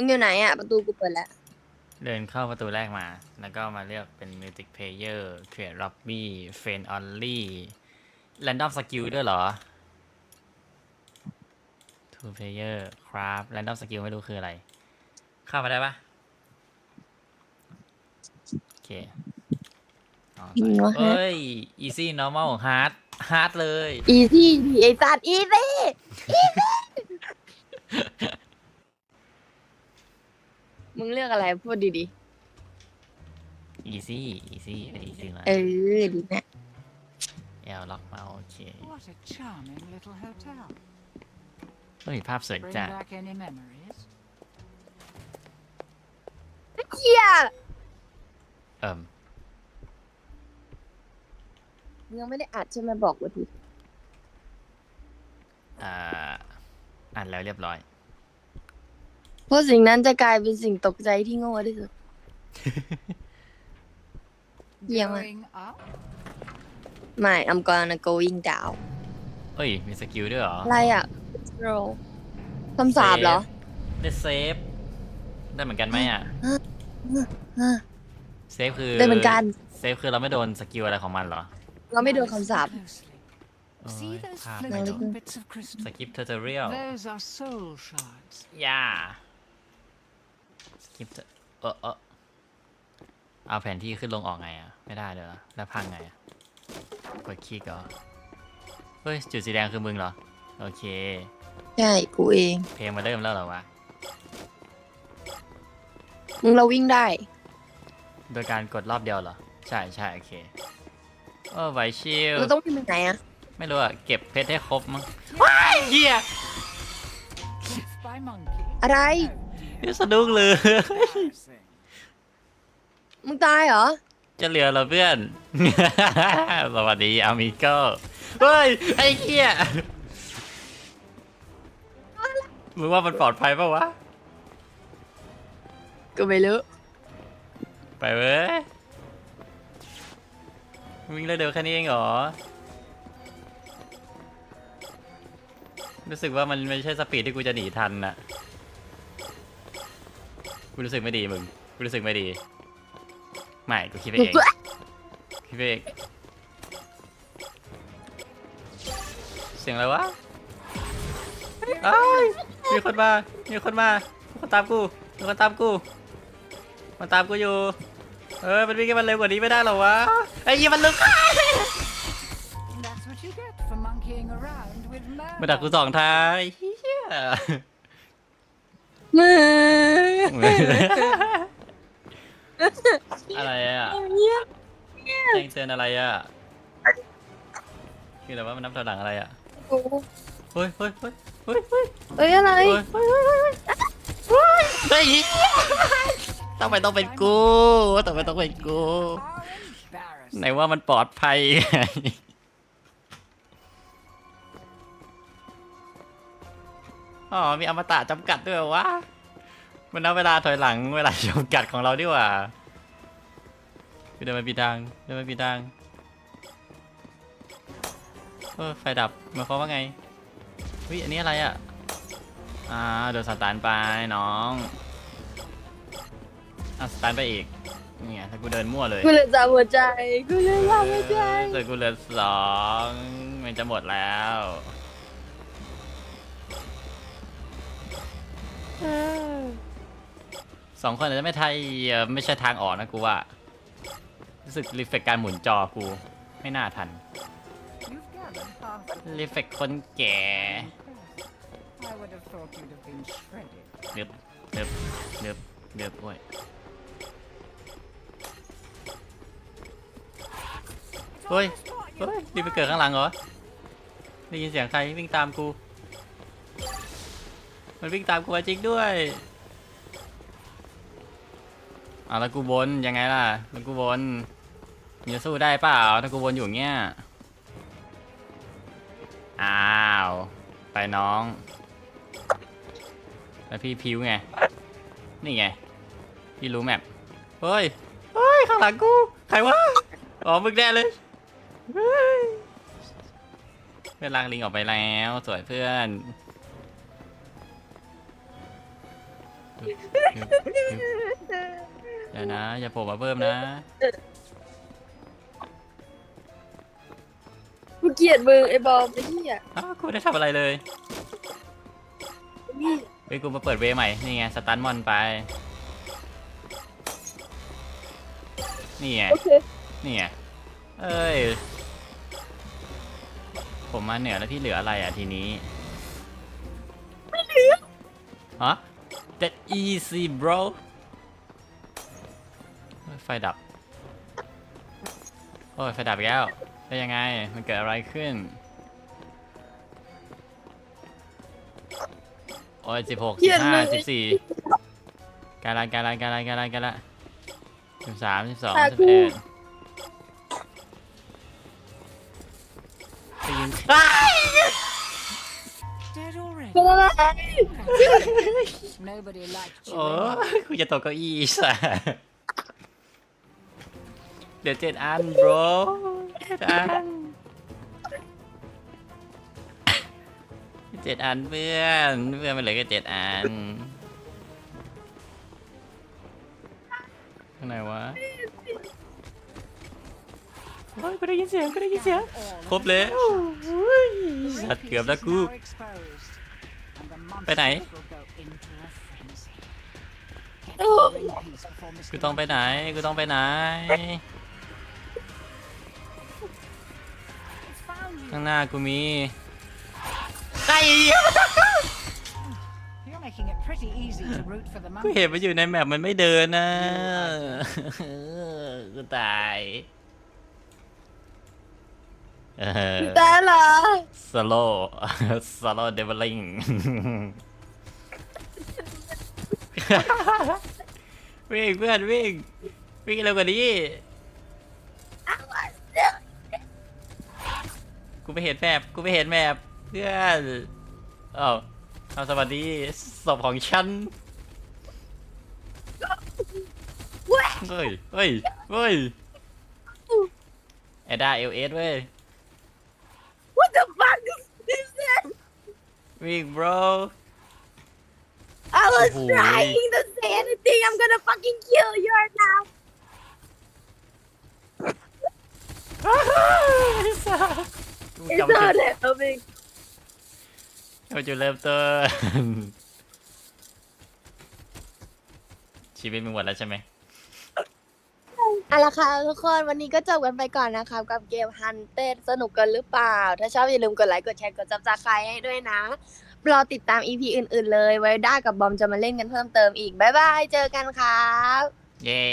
มึงอยู่ไหนอะ ประตูกูเปิดแล้ว เดินเข้าประตูแรกมา แล้วก็มาเลือกเป็น Music Player Create Lobby Friend Only Random Skill ด้วยเหรอ Two Player Craft Random Skill ไม่รู้คืออะไร เข้ามาได้ปะโอเคอ๋ออืมว่าฮะเอ้ย Easy Normal Hard Hard เลยอีซี่ดีไอ้สัตว์อีซี่อีซี่ มึงเลือกอะไรพูดดี Easy Easy เป็น Easy มาๆ เออดีนะแอลล็อกมาโอเค What a charming little hotel. เฮ้ยภาพสวย Bring จัด back any memories? เฮียเอิ่มมึงยังไม่ได้อัดใช่ไหมบอกกูทีอ่าอ่านแล้วเรียบร้อย เพราะสิ่งนั้นจะกลายเป็นสิ่งตกใจที่โง่ที่สุด Yeah, man. Going up? ไม่ I'm gonna going down เฮ้ย มีสกิลด้วยเหรอ อะไรอะ roll คำสาบเหรอ ได้เซฟ ได้เหมือนกันไหมอะ ฮะ เซฟคือได้เหมือนกัน เซฟคือเราไม่โดนสกิลอะไรของมันเหรอเราไม่โดนคำสาป Closely. โอ้ย See those ภาพ No, ไม่โดน floating bits of ส crystal? กิปเทอร์เรียล Those are soul shards. ย่า สกิปเออเออเอาแผนที่ขึ้นลงออกไงอะไม่ได้เลยเหรอแล้วพังไงอะกดคลิกเหรอเฮ้ยจุดสีแดงคือมึงเหรอ โอเค ใช่กูเอง เพลงมาเริ่มแล้วเหรอวะ มึงเราวิ่งได้ โดยการกดรอบเดียวเหรอ ใช่ใช่โอเคโอ้ไหวชิลเราต้องวิ่งไปไหนอะไม่รู้อะเก็บเพชรให้ครบมั้งว้ายเฮีย Death by monkey? อะไร นี่สนุกเลย Embarrassing. มึงตายเหรอ จะเหลือเหรอเพื่อน สวัสดีอามิโก้เฮ้ย ไอ้เหี้ยมึงว่ามันปลอดภัยปะวะกูไม่รู้ไปเว้ย วิ่งเร็วๆแค่นี้เองเหรอ รู้สึกว่ามันไม่ใช่สปีดที่กูจะหนีทันน่ะ กูรู้สึกไม่ดีมึง กูรู้สึกไม่ดี ไม่ กูคิดไปเอง คิดไปเอง เสียงอะไรวะเอ้ยมีคนมา มีคนมามีคนตามกู มีคนตามกู มันตามกูอยู่ เออมันวิ่งให้มันเร็วกว่านี้ไม่ได้เหรอวะ ไอ้ยี่มันลึก That's what you get for monkeying around with มาดักกูสองทางไอ้เหี้ยมึง อะไรอะเงียบแจ้งเตือนอะไรอะคืออะไรว่ามันนับถอยหลังอะไรอะกูเฮ้ยเฮ้ยเฮ้ยเฮ้ยเฮ้ยเอ้ยอะไรเฮ้ยเฮ้ยเฮ้ยเฮ้ยเฮ้ยเฮ้ยต้องไปต้องเป็นกูต้องไปต้องเป็นกู How ไหน embarrassing. ว่ามันปลอดภัยไงอ๋อมีอมตะจำกัดด้วยเหรอวะ มันนับเวลาถอยหลังเวลาจำกัดของเราดีกว่าเดินมาปีทางเดินมาปีทางเออไฟดับหมายความว่าไงวิอันนี้อะไรอะอ่าโดนสตาร์ทไปน้องอะสตาร์ทไปอีกนี่ไงถ้ากูเดินมั่วเลยกูเลยจับหัวใจกูเลยจับหัวใจแต่กูเหลือสองมันจะหมดแล้วเออ สองคนอาจจะไม่ไทยไม่ใช่ทางออกนะกูว่า รู้สึกรีเฟกการหมุนจอกู ไม่น่าทันรีเฟกคนแก่เดือบเดือบเดือบเดือบโอ้ยเฮ้ย เฮ้ยรีบไปเกิดข้างหลังเหรอ ได้ยินเสียงใครวิ่งตามกู มันวิ่งตามกูมาจริงด้วย อะแล้วกูบนยังไงล่ะแล้วกูบนมึงจะสู้ได้เปล่าถ้ากูบนอยู่เงี้ยอ้าวไปน้อง แล้วพี่พิวไงนี่ไงพี่รู้แมปเฮ้ยเฮ้ยข้างหลังกูใครวะอ๋อมึงแน่เลยเฮ้ยเพื่อนลากลิงออกไปแล้วสวยเพื่อน อย่านะ อย่าโผล่มาเพิ่มนะ กูเกลียดมึงไอ้บอมไอ้เหี้ยอ้าวกูไม่ได้ทำอะไรเลยนี่เฮ้ยกูมาเปิดเวย์ใหม่ นี่ไง สตันมอนไป นี่ไง โอเคนี่ไง เอ้ย ผมมาเหนือแล้วพี่เหลืออะไรอะทีนี้ ไม่เหลือฮะ that easy bro เฮ้ย ไฟดับ โอ้ยไฟดับอีกแล้ว ได้ยังไง มันเกิดอะไรขึ้น โอ้ยสิบหกสิบห้าสิบสี่การละการละการละการละการละสิบสามสิบสองสิบเอ็ดได้ยิน Dead already. เป็นอะไร Nobody liked you. โอ้ anyway. ยกูจะตกเก้าอี้สะ เดี๋ยวเจ็ดอัน bro เจ็ดอันเจ็ดอันเพื่อนเพื่อนมันเหลือแค่เจ็ดอันข้างไหนวะโอ้ยกูได้ยินเสียงกูได้ยินเสียงครบแล้ว the สัตว์เกือบแล้วกูไปไหนกูต้องไปไหนกูต้องไปไหน ข้างหน้ากูมี You're making it pretty easy to root for the กู monkey. เห็นมันอยู่ในแมปมันไม่เดินนะกูตายเออแต่เหรอสโลสโลเดเวลลิงวิ่งเพื่อนวิ่งวิ่งเร็วกว่านี้ กูไม่เห็นแมปกูไม่เห็นแมปเพื่อนเอ้าเอาสวัสดีศพของฉันเว้ยเฮ้ยเฮ้ยเฮ้ยแอด้าเอลเอสเว้ย What the fuck is this? วิ่ง bro I was Oh, trying to say anything. I'm gonna fucking kill you right now. กู It's จำจุ not ด happening. จำจุดเริ่มต้น ชีวิตมึงหมดแล้วใช่ไหมเอาละค่ะทุกคนวันนี้ก็จบกันไปก่อนนะครับกับเกม Hunted สนุกกันหรือเปล่า ถ้าชอบอย่าลืมกดไลค์กดแชร์กดซับสไครต์ให้ด้วยนะรอติดตาม EP อื่นๆเลย ไว้ด้ากับบอมจะมาเล่นกันเพิ่มเติมอีก บ๊ายบาย เจอกันครับ เย้